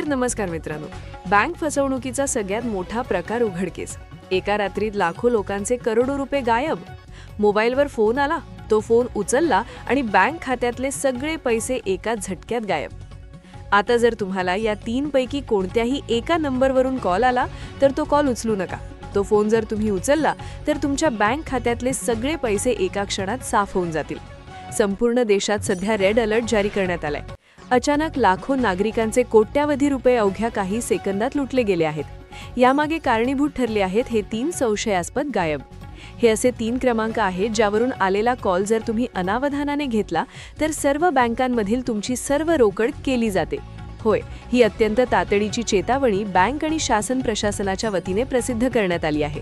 हायदेर नमस्कार मित्रांनो. बँक फसवणुकीचा सगळ्यात मोठा प्रकार उघडकीस. एका रात्रीत लाखो लोकांचे करोडो रुपये गायब. मोबाईलवर फोन आला तो फोन उचलला आणि बँक खात्यातले सगळे पैसे एका झटक्यात गायब. आता जर तुम्हाला या तीन पैकी कोणत्याही एका नंबरवरून कॉल आला तर तो कॉल उचलू नका. तो फोन जर तुम्ही उचलला तर तुमच्या बँक खात्यातले सगळे पैसे एका क्षणात साफ होऊन जातील. संपूर्ण देशात सध्या रेड अलर्ट जारी करण्यात आलाय. अचानक लाखो नागरिकांचे कोट्यावधी रुपये अवघ्या काही सेकंदात लुटले गेले आहेत. यामागे कारणीभूत ठरले आहेत हे तीन संशयास्पद गायब. हे असे तीन क्रमांक आहेत ज्यावरून आलेला कॉल जर तुम्ही अनावधानाने घेतला तर सर्व बँकांमधील तुमची सर्व रोकड केली जाते. होय ही अत्यंत तातडीची चेतावणी बँक आणि शासन प्रशासनाच्या वतीने प्रसिद्ध करण्यात आली आहे.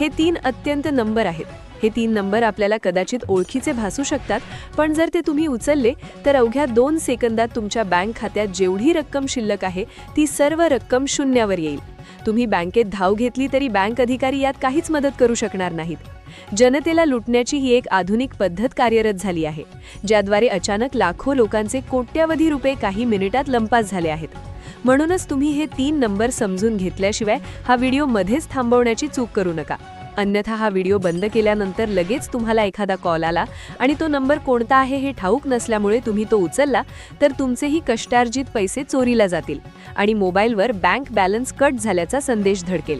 हे तीन अत्यंत नंबर आहेत. हे तीन नंबर आपल्याला कदाचित ओळखीचे भासू शकतात पण जर ते तुम्ही उचलले तर अवघ्या दोन सेकंदात तुमच्या बँक खात्यात जेवढी रक्कम शिल्लक आहे ती सर्व रक्कम शून्यावर येईल. तुम्ही बँकेत धाव घेतली तरी बँक अधिकारी यात काहीच मदत करू शकणार नाहीत. जनतेला लुटण्याची ही एक आधुनिक पद्धत कार्यरत झाली आहे ज्याद्वारे अचानक लाखो लोकांचे कोट्यावधी रुपये काही मिनिटात लंपास झाले आहेत. म्हणूनच तुम्ही हे तीन नंबर समजून घेतल्याशिवाय हा व्हिडिओ मध्येच थांबवण्याची चूक करू नका. अन्यथा हा व्हिडिओ बंद केल्यानंतर लगेच तुम्हाला एखादा कॉल आला आणि तो नंबर कोणता आहे हे ठाऊक नसल्यामुळे तुम्ही तो उचलला तर तुमचेही कष्टार्जित पैसे चोरीला जातील आणि मोबाईलवर बँक बॅलन्स कट झाल्याचा संदेश धडकेल.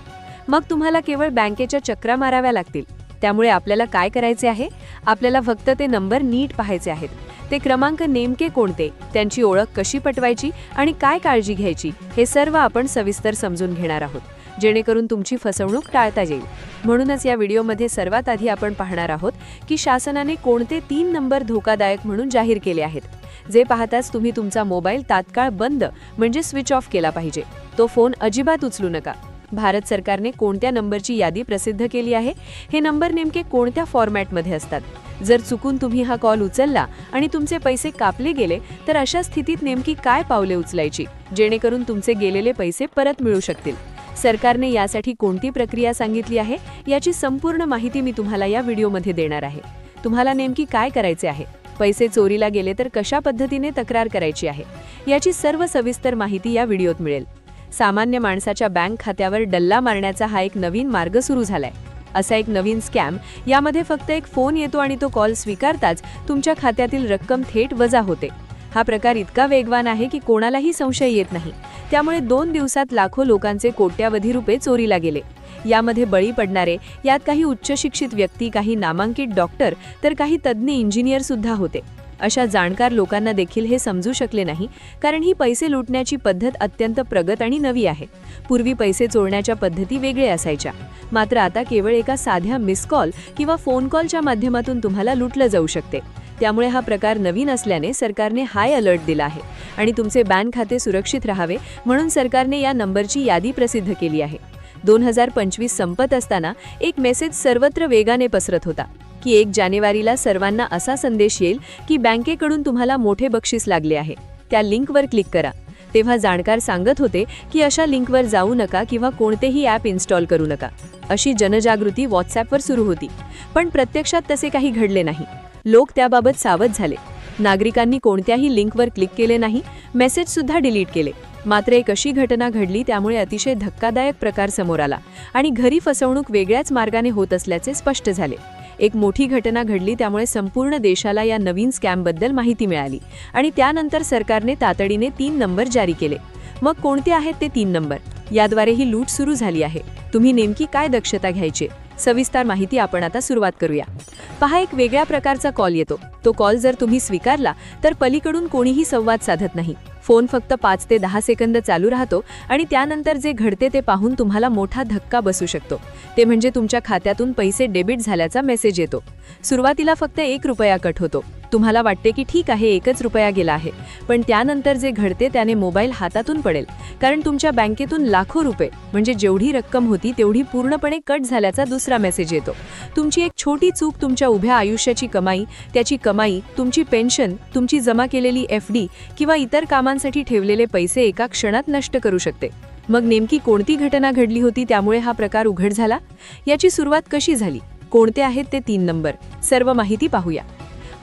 मग तुम्हाला केवळ बँकेच्या चक्रा माराव्या लागतील. त्यामुळे आपल्याला काय करायचे आहे? आपल्याला फक्त ते नंबर नीट पाहायचे आहेत. ते क्रमांक नेमके कोणते? त्यांची ओळख कशी पटवायची आणि काय काळजी घ्यायची? हे सर्व आपण सविस्तर समजून घेणार आहोत. जेणेकरून तुमची फसवणूक टाळता येईल. म्हणूनच या व्हिडिओमध्ये सर्वात आधी आपण पाहणार आहोत की शासनाने कोणते तीन नंबर धोकादायक म्हणून जाहीर केले आहेत. जे पाहताच तुम्ही तुमचा मोबाईल तात्काळ बंद म्हणजे स्विच ऑफ केला पाहिजे. तो फोन अजिबात उचलू नका. भारत सरकारने कोणत्या नंबरची यादी प्रसिद्ध केली आहे? हे नंबर नेमके कोणत्या फॉर्मॅटमध्ये असतात? जर चुकून तुम्ही हा कॉल उचलला आणि तुमचे पैसे कापले गेले तर अशा स्थितीत नेमकी काय पावले उचलायची? जेणेकरून तुमचे गेलेले पैसे परत मिळू शकतील. सरकारने यासाठी कोणती प्रक्रिया सांगितली आहे याची संपूर्ण माहिती मी तुम्हाला या व्हिडिओमध्ये देणार आहे. तुम्हाला नेमकी काय करायचे आहे पैसे चोरीला गेले तर कशा पद्धतीने तक्रार करायची आहे याची सर्व सविस्तर माहिती या व्हिडिओत मिळेल. सामान्य माणसाच्या बँक खात्यावर डल्ला मारण्याचा हा एक नवीन मार्ग सुरू झालाय. असा एक नवीन स्कॅम यामध्ये फक्त एक फोन येतो आणि तो कॉल स्वीकारताच तुमच्या खात्यातील रक्कम थेट वजा होते. हा प्रकार इतका वेगवान आहे की कोणालाही संशय येत नाही. त्यामुळे दोन दिवसात लाखो लोकांचे कोट्यावधी रुपये चोरीला गेले. यामध्ये बळी पडणारे यात काही उच्च शिक्षित व्यक्ती काही नामांकित डॉक्टर तर काही तज्ज्ञ इंजिनियर सुद्धा होते. अशा जाणकार लोकांना देखील हे समजू शकले नाही कारण ही पैसे लुटण्याची पद्धत अत्यंत प्रगत आणि नवी आहे. पूर्वी पैसे चोरण्याच्या पद्धती वेगळे असायच्या. मात्र आता केवळ एका साध्या मिस कॉल किंवा फोन कॉलच्या माध्यमातून तुम्हाला लुटलं जाऊ शकते. त्यामुळे हा प्रकार नवीन असल्याने सरकारने हाय अलर्ट दिला आहे आणि तुमचे बँक खाते सुरक्षित राहावे म्हणून सरकारने या नंबरची यादी प्रसिद्ध केली आहे. दोन हजार पंचवीस संपत असताना एक मेसेज सर्वत्र वेगाने पसरत होता की एक जानेवारीला सर्वांना असा संदेश येईल की बँकेकडून तुम्हाला मोठे बक्षीस लागले आहे. त्या लिंकवर क्लिक करा. तेव्हा जाणकार सांगत होते की अशा लिंकवर जाऊ नका किंवा कोणतेही ॲप इन्स्टॉल करू नका. अशी जनजागृती व्हॉट्सॲपवर सुरू होती. पण प्रत्यक्षात तसे काही घडले नाही. लोक त्याबाबत सावध झाले. नागरिकांनी कोणत्याही लिंकवर क्लिक केले नाही मेसेज सुद्धा डिलीट केले. मात्र एक अशी घटना घडली त्यामुळे अतिशय धक्कादायक प्रकार समोर आला आणि घरी फसवणूक वेगळ्याच मार्गाने होत असल्याचे स्पष्ट झाले. एक मोठी घटना घडली त्यामुळे संपूर्ण देशाला या नवीन स्कॅमबद्दल माहिती मिळाली आणि त्यानंतर सरकारने तातडीने तीन नंबर जारी केले. मग कोणते आहेत ते तीन नंबर? याद्वारे ही लूट सुरू झाली आहे. तुम्ही नेमकी काय दक्षता घ्यायची? सविस्तर माहिती आपण आता सुरुवात करूया. पहा एक वेगळ्या प्रकारचा कॉल येतो. तो कॉल जर तुम्ही स्वीकारला तर पलीकडून कोणीही संवाद साधत नाही. फोन फक्त पाच ते दहा सेकंद चालू राहतो आणि त्यानंतर जे घडते ते पाहून तुम्हाला मोठा धक्का बसू शकतो. ते म्हणजे तुमच्या खात्यातून पैसे डेबिट झाल्याचा मेसेज येतो. सुरुवातीला फक्त एक रुपया कट होतो. तुम्हाला वाटते की ठीक आहे एकच रुपया गेला आहे. पण त्यानंतर जे घडते त्याने मोबाईल हातातून पडेल. कारण तुमच्या बँकेतून लाखो रुपये म्हणजे जेवढी रक्कम होती तेवढी पूर्णपणे कट झाल्याचा दुसरा मेसेज येतो. तुमची एक छोटी चूक तुमच्या उभ्या आयुष्याची कमाई त्याची कमाई तुमची पेन्शन तुमची जमा केलेली एफ डी किंवा इतर कामा कामांसाठी ठेवलेले पैसे एका क्षणात नष्ट करू शकते. मग नेमकी कोणती घटना घडली होती त्यामुळे हा प्रकार उघड झाला? याची सुरुवात कशी झाली? कोणते आहेत ते तीन नंबर? सर्व माहिती पाहूया.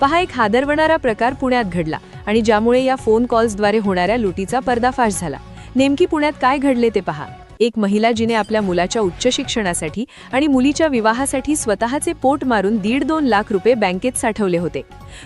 पहा एक हादरवणारा प्रकार पुण्यात घडला आणि ज्यामुळे या फोन कॉल्सद्वारे होणाऱ्या लुटीचा पर्दाफाश झाला. नेमकी पुण्यात काय घडले ते पहा. एक महिला जिने आपल्या मुलाच्या उच्च शिक्षणासाठी आणि मुलीच्या विवाहासाठी स्वतःचे पोट मारून दीड दोन लाख रुपये बँकेत साठवले होते.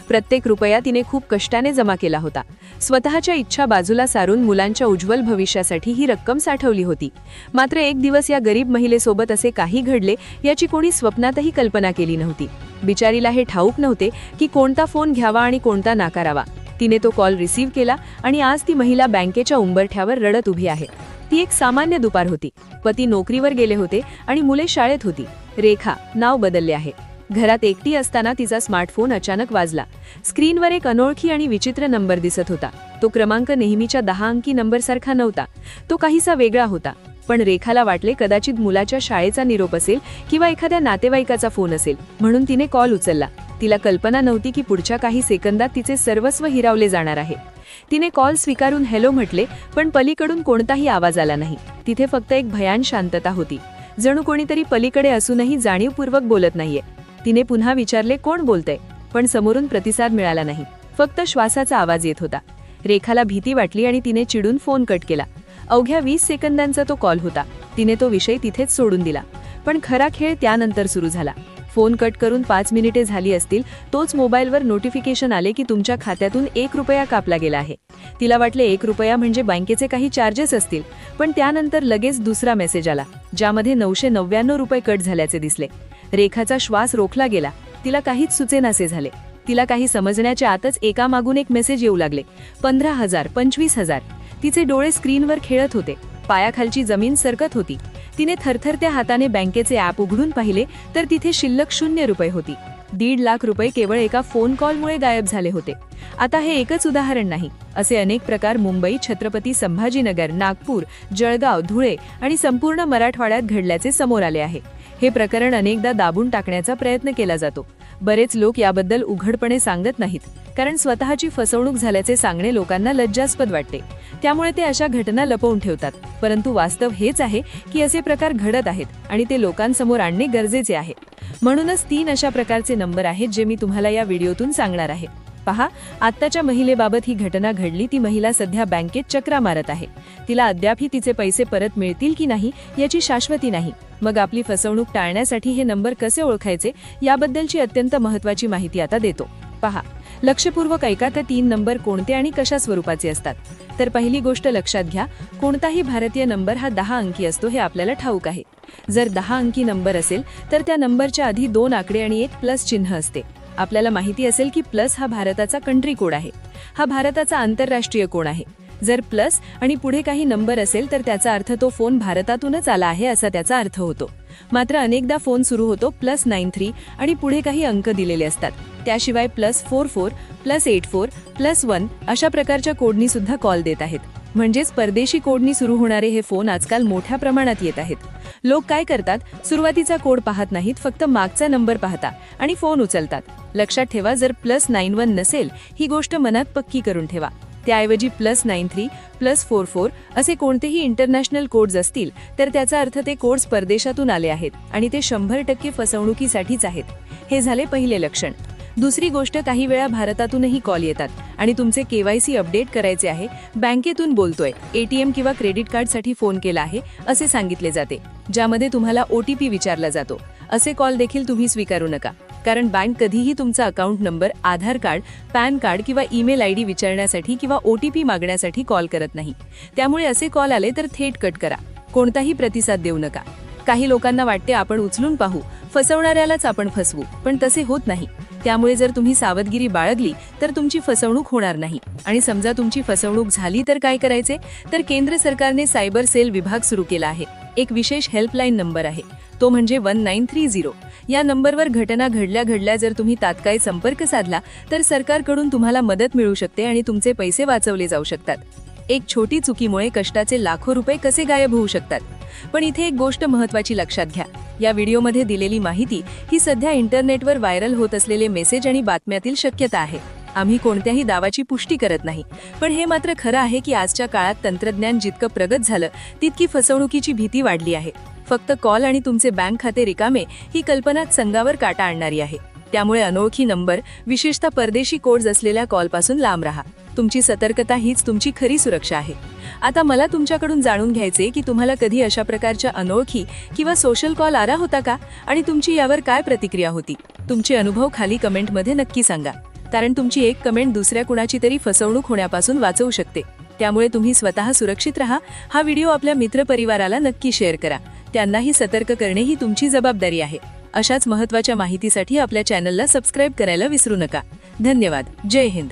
प्रत्येक रुपया तिने खूप कष्टाने जमा केला होता. स्वतःच्या इच्छा बाजूला सारून मुलांच्या उज्ज्वल भविष्यासाठी ही रक्कम साठवली होती. मात्र एक दिवस या गरीब महिलेसोबत असे काही घडले याची कोणी स्वप्नातही कल्पना केली नव्हती. बिचारीला हे ठाऊक नव्हते की कोणता फोन घ्यावा आणि कोणता नाकारावा. तिने तो कॉल रिसीव्ह केला आणि आज ती महिला बँकेच्या उंबरठ्यावर रडत उभी आहे. ती एक सामान्य दुपार होती. पती नोकरीवर गेले होते आणि मुले शाळेत होती. रेखा नाव बदलले आहे. घरात एकटी असताना तिचा स्मार्टफोन अचानक वाजला. स्क्रीनवर एक अनोळखी आणि विचित्र नंबर दिसत होता. तो क्रमांक नेहमीच्या दहा अंकी नंबरसारखा नव्हता. तो काहीसा वेगळा होता. पण रेखाला वाटले कदाचित मुलाच्या शाळेचा निरोप असेल किंवा एखाद्या नातेवाईकाचा फोन असेल. म्हणून तिने कॉल उचलला. तिला कल्पना नव्हती की पुढच्या काही सेकंदात तिचे सर्वस्व हिरावले जाणार आहे. तिने कॉल स्वीकारून हॅलो म्हटले पण पलीकडून कोणताही आवाज आला नाही. तिथे फक्त एक भयान शांतता होती. जणू कोणीतरी पलीकडे असूनही जाणीवपूर्वक बोलत नाहीये. तिने पुन्हा विचारले कोण बोलतंय? पण समोरून प्रतिसाद मिळाला नाही. फक्त श्वासाचा आवाज येत होता. रेखाला भीती वाटली आणि तिने चिडून फोन कट केला. अवघ्या वीस सेकंदांचा तो कॉल होता. तिने तो विषय तिथेच सोडून दिला. पण खरा खेळ त्यानंतर सुरू झाला. फोन कट करून पाच मिनिटे झाली असतील तोच मोबाईलवर नोटिफिकेशन आले की तुमच्या खात्यातून एक रुपया कापला गेला आहे. तिला वाटले एक रुपया म्हणजे बँकेचे काही चार्जेस असतील पण त्यानंतर लगेच दुसरा मेसेज आला ज्यामध्ये नऊशे नव्याण्णव रुपये कट झाल्याचे दिसले. रेखाचा श्वास रोखला गेला तिला काहीच सुचेनासे झाले. तिला काही समजण्याच्या आतच एकामागून एक मेसेज येऊ लागले पंधरा हजार पंचवीस हजार. तिचे डोळे स्क्रीनवर खेळत होते. पायाखालची जमीन सरकत होती. तिने थरथरत्या हाताने बँकेचे ॲप उघडून पाहिले तर तिथे शिल्लक शून्य रुपये होती. दीड लाख रुपये केवळ एका फोन कॉलमुळे गायब झाले होते. आता हे एकच उदाहरण नाही असे अनेक प्रकार मुंबई छत्रपती संभाजीनगर नागपूर जळगाव धुळे आणि संपूर्ण मराठवाड्यात घडल्याचे समोर आले आहे. हे प्रकरण अनेकदा दाबून टाकण्याचा प्रयत्न केला जातो. बरेच लोक याबद्दल उघडपणे सांगत नाहीत कारण स्वतःची फसवणूक झाल्याचे सांगणे लोकांना लज्जास्पद वाटते. त्यामुळे ते अशा घटना लपवून ठेवतात. परंतु वास्तव हेच आहे की असे प्रकार घडत आहेत आणि ते लोकांसमोर आणणे गरजेचे आहे. म्हणूनच तीन अशा प्रकारचे नंबर आहेत जे मी तुम्हाला या व्हिडिओतून सांगणार आहे. पहा आत्ताच्या महिलेबाबत ही घटना घडली ती महिला सध्या बँकेत चक्रा मारत आहे. तिला अद्यापही तिचे पैसे परत मिळतील की नाही याची शाश्वती नाही. मग आपली फसवणूक टाळण्यासाठी हे नंबर कसे ओळखायचे याबद्दलची अत्यंत महत्वाची माहिती आता देतो. पहा. लक्षपूर्वक ऐका तर तीन नंबर कोणते आणि कशा स्वरूपाचे असतात. तर पहिली गोष्ट लक्षात घ्या कोणताही भारतीय नंबर हा दहा अंकी असतो हे आपल्याला ठाऊक आहे. जर दहा अंकी नंबर असेल तर त्या नंबरच्या आधी दोन आकडे आणि एक प्लस चिन्ह असते. आपल्याला माहिती असेल की प्लस हा भारताचा कंट्री कोड आहे. हा भारताचा आंतरराष्ट्रीय कोड आहे? जर प्लस आणि पुढे काही नंबर असेल तर त्याचा अर्थ तो फोन भारतातूनच आला आहे असा त्याचा अर्थ होतो. मात्र अनेकदा फोन सुरू होतो प्लस नाईन थ्री आणि पुढे काही अंक दिलेले असतात. त्याशिवाय plus four four plus eight four plus one अशा प्रकारच्या कोडनी सुद्धा कॉल देत आहेत. म्हणजेच परदेशी कोडनी सुरू होणारे हे फोन आजकाल मोठ्या प्रमाणात येत आहेत. लोक काय करतात? सुरुवातीचा कोड पाहत नाहीत फक्त मागचा नंबर पाहता आणि फोन उचलतात. लक्षात ठेवा जर प्लस नाईन वन नसेल ही गोष्ट मनात पक्की करून ठेवा. त्याऐवजी plus nine three plus four four असे कोणतेही इंटरनॅशनल कोड्स असतील तर त्याचा अर्थ ते कोड्स परदेशातून आले आहेत आणि ते शंभर टक्के फसवणुकीसाठीच आहेत. हे झाले पहिले लक्षण. दुसरी गोष्ट काही वेळा भारतातूनही कॉल येतात आणि तुमचे केवायसी अपडेट करायचे आहे बँकेतून बोलतोय एटीएम किंवा क्रेडिट कार्डसाठी फोन केला आहे असे सांगितले जाते ज्यामध्ये तुम्हाला ओटीपी विचारला जातो. असे कॉल देखील तुम्ही स्वीकारू नका. कारण बँक कधीही तुमचा account number Aadhaar card PAN card किंवा ईमेल आय डी विचारण्यासाठी किंवा ओ टी पी मागण्यासाठी कॉल करत नाही. त्यामुळे असे कॉल आले तर थेट कट करा. कोणताही प्रतिसाद देऊ नका. काही लोकांना वाटते आपण उचलून पाहू फसवणाऱ्यालाच आपण फसवू पण तसे होत नाही. त्यामुळे जर तुम्ही सावधगिरी बाळगली तर तुमची फसवणूक होणार नाही. आणि समजा तुमची फसवणूक झाली तर काय करायचे? तर केंद्र सरकारने सायबर सेल विभाग सुरू केला आहे. एक विशेष हेल्पलाईन नंबर आहे. तो म्हणजे वन नाईन थ्री झिरो या नंबरवर घटना घडल्या घडल्या जर तुम्ही तात्काळ संपर्क साधला तर सरकारकडून तुम्हाला मदत मिळू शकते आणि तुमचे पैसे वाचवले जाऊ शकतात. एक छोटी चुकीमुळे कष्टाचे लाखो रुपये कसे गायब होऊ शकतात? पण इथे एक गोष्ट महत्वाची लक्षात घ्या. या व्हिडिओमध्ये दिलेली माहिती ही सध्या इंटरनेटवर व्हायरल होत असलेले मेसेज आणि बातम्यातील शक्यता आहे. आम्ही कोणत्याही दावाची पुष्टी करत नाही. पण हे मात्र खरं आहे की आजच्या काळात तंत्रज्ञान जितकं प्रगत झालं तितकी फसवणुकीची भीती वाढली आहे. फक्त कॉल आणि तुमचे बँक खाते रिकामे ही कल्पनाच संघावर काटा आणणारी आहे. त्यामुळे अनोळखी नंबर विशेषतः परदेशी कोड्स असलेल्या कॉलपासून लांब राहा. तुमची सतर्कता हीच तुमची खरी सुरक्षा आहे. आता मला तुमच्याकडून जाणून घ्यायचे की तुम्हाला कधी अशा प्रकारच्या अनोळखी किंवा सोशल कॉल आला होता का? आणि तुमची यावर काय प्रतिक्रिया होती? तुमचे अनुभव खाली कमेंटमध्ये नक्की सांगा. कारण तुमची एक कमेंट दुसऱ्या कुणाची तरी फसवणूक होण्यापासून वाचवू शकते. त्यामुळे तुम्ही स्वतः सुरक्षित राहा. हा व्हिडिओ आपल्या मित्रपरिवाराला नक्की शेअर करा. त्यांनाही सतर्क करणे ही तुमची जबाबदारी आहे. अशाच महत्त्वाच्या माहितीसाठी आपल्या चॅनलला सबस्क्राईब करायला विसरू नका. धन्यवाद. जय हिंद.